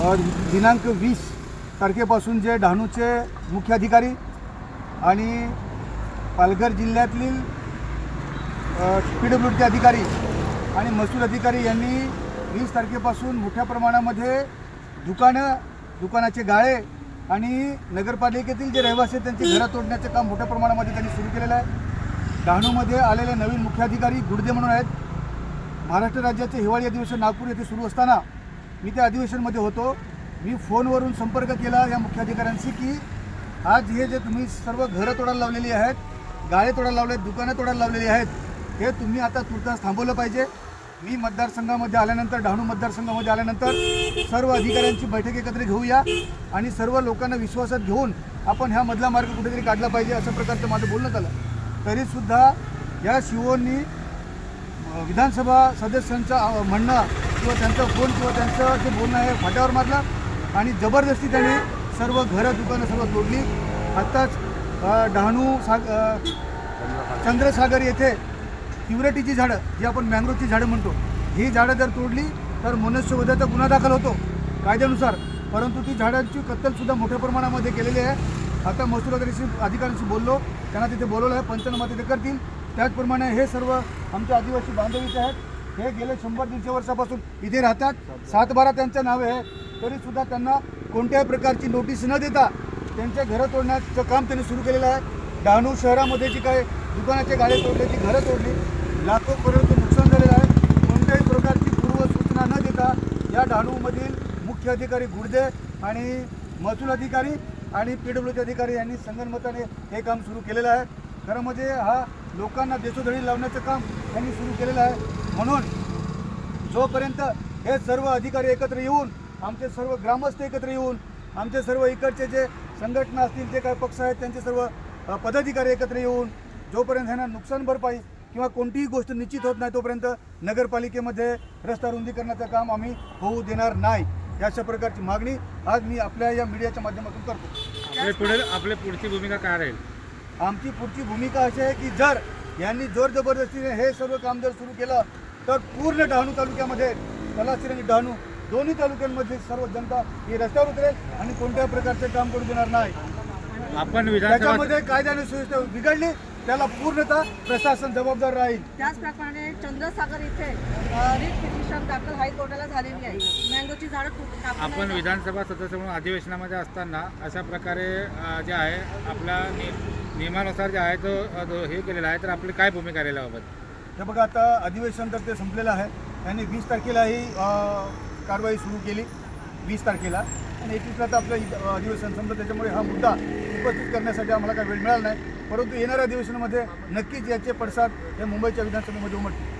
दिनांक वीस तारखेपासून जे डहाणूचे मुख्य अधिकारी आणि पालघर जिल्ह्यातील पी डब्ल्यू डी अधिकारी आणि महसूल अधिकारी यांनी वीस तारखेपासून मोठ्या प्रमाणामध्ये दुकानं दुकानाचे गाळे आणि नगरपालिकेतील जे रहिवासी आहेत त्यांची घरं तोडण्याचं काम मोठ्या प्रमाणामध्ये त्यांनी सुरू केलेलं आहे. डहाणूमध्ये आलेले नवीन मुख्य अधिकारी गुडदे म्हणून आहेत. महाराष्ट्र राज्याचे हिवाळी अधिवेशन नागपूर येथे सुरू असताना मी त्या अधिवेशनमध्ये होतो. मी फोनवरून संपर्क केला या मुख्याधिकाऱ्यांशी की आज हे जे तुम्ही सर्व घरं तोडायला लावलेली आहेत गाळे तोडायला लावले आहेत दुकानं तोडायला लावलेली आहेत हे तुम्ही आता तुर्तास थांबवलं पाहिजे. मी मतदारसंघामध्ये आल्यानंतर डहाणू मतदारसंघामध्ये आल्यानंतर सर्व अधिकाऱ्यांची बैठक एकत्र घेऊया आणि सर्व लोकांना विश्वासात घेऊन आपण ह्या मधला मार्ग कुठेतरी काढला पाहिजे अशा प्रकारचं माझं बोलणं झालं. तरीसुद्धा या शिवोंनी विधानसभा सदस्यांचं म्हणणं किंवा त्यांचा फोन किंवा त्यांचं जे बोलणं आहे फाट्यावर मारलं आणि जबरदस्ती त्यांनी सर्व घरं दुकानं सर्व तोडली. आत्ताच डहाणू साग चंद्रसागर येथे तिवरटीची झाडं जी आपण मँग्रोवची झाडं म्हणतो ही झाडं जर तोडली तर मनुष्यवधाचा गुन्हा दाखल होतो कायद्यानुसार. परंतु ती झाडांची कत्तलसुद्धा मोठ्या प्रमाणामध्ये केलेली आहे. आता महसूल अधिकाऱ्यांशी अधिकाऱ्यांशी बोललो त्यांना तिथे बोलवलं आहे पंचनामा तिथे करतील. त्याचप्रमाणे हे सर्व आमच्या आदिवासी बांधवीचे आहेत. हे गेले शंभर दीडशे वर्षापासून इथे राहतात. सातबारा त्यांचं नाव आहे. तरीसुद्धा त्यांना कोणत्याही प्रकारची नोटीस न देता त्यांच्या घरं तोडण्याचं काम त्यांनी सुरू केलेलं आहे. डहाणू शहरामध्ये जी काय दुकानाचे गाळे तोडले ती घरं तोडली लाखो करोडचं नुकसान झालेलं आहे. कोणत्याही प्रकारची पूर्वसूचना न देता या डहाणूमधील मुख्य अधिकारी गुडदे आणि महसूल अधिकारी आणि पी डब्ल्यूचे अधिकारी यांनी संगनमताने हे काम सुरू केलेलं आहे. खरं म्हणजे हा लोकांना देशोधडी लावण्याचं काम त्यांनी सुरू केलेलं आहे. म्हणून जोपर्यंत हे सर्व अधिकारी एकत्र येऊन आमचे सर्व ग्रामस्थ एकत्र येऊन आमचे सर्व इकडचे जे संघटना असतील जे काही पक्ष आहेत त्यांचे सर्व पदाधिकारी एकत्र येऊन जोपर्यंत ह्यांना नुकसान भरपाई किंवा कोणतीही गोष्ट निश्चित होत नाही तोपर्यंत नगरपालिकेमध्ये रस्ता रुंदीकरणाचं काम आम्ही होऊ देणार नाही. अशा प्रकारची मागणी आज मी आपल्या या मीडियाच्या माध्यमातून करतो. आपले पुढे आपली पुढची भूमिका काय राहील? आमची पुढची भूमिका अशी आहे की जर यांनी जोर जबरदस्तीने हे सर्व काम जर सुरू केलं तर पूर्ण डहाणू तालुक्यामध्ये तलासरी आणि डहाणू दोन्ही तालुक्यांमध्ये सर्व जनता ही रस्त्यावर उतरेल आणि कोणत्याही प्रकारचे काम करू देणार नाही. आपण विधानसभा त्याच्यामध्ये कायदा आणि सुव्यवस्था बिघडली त्याला पूर्णतः प्रशासन जबाबदार राहील. त्याचप्रमाणे चंद्रसागर इथे रिट पिटिशन दाखल हायकोर्टाला झालेली आहे. मँगोची झाडं आपण. विधानसभा सदस्य म्हणून अधिवेशनामध्ये असताना अशा प्रकारे जे आहे आपल्या नि नियमानुसार जे आहे तो तो हे केलेला आहे तर आपली काय भूमिका राहील याबाबत? हे बघा आता अधिवेशन तर ते संपलेलं आहे. त्यांनी वीस तारखेला ही अ, कारवाई सुरू केली. वीस तारखेला. आणि एकवीसला तर आपलं इ- अधिवेशन संपलं. त्याच्यामुळे हा मुद्दा उपस्थित करण्यासाठी आम्हाला काही वेळ मिळाला नाही. परंतु येणाऱ्या अधिवेशनामध्ये नक्कीच याचे पडसाद हे मुंबईच्या विधानसभेमध्ये उमटतील.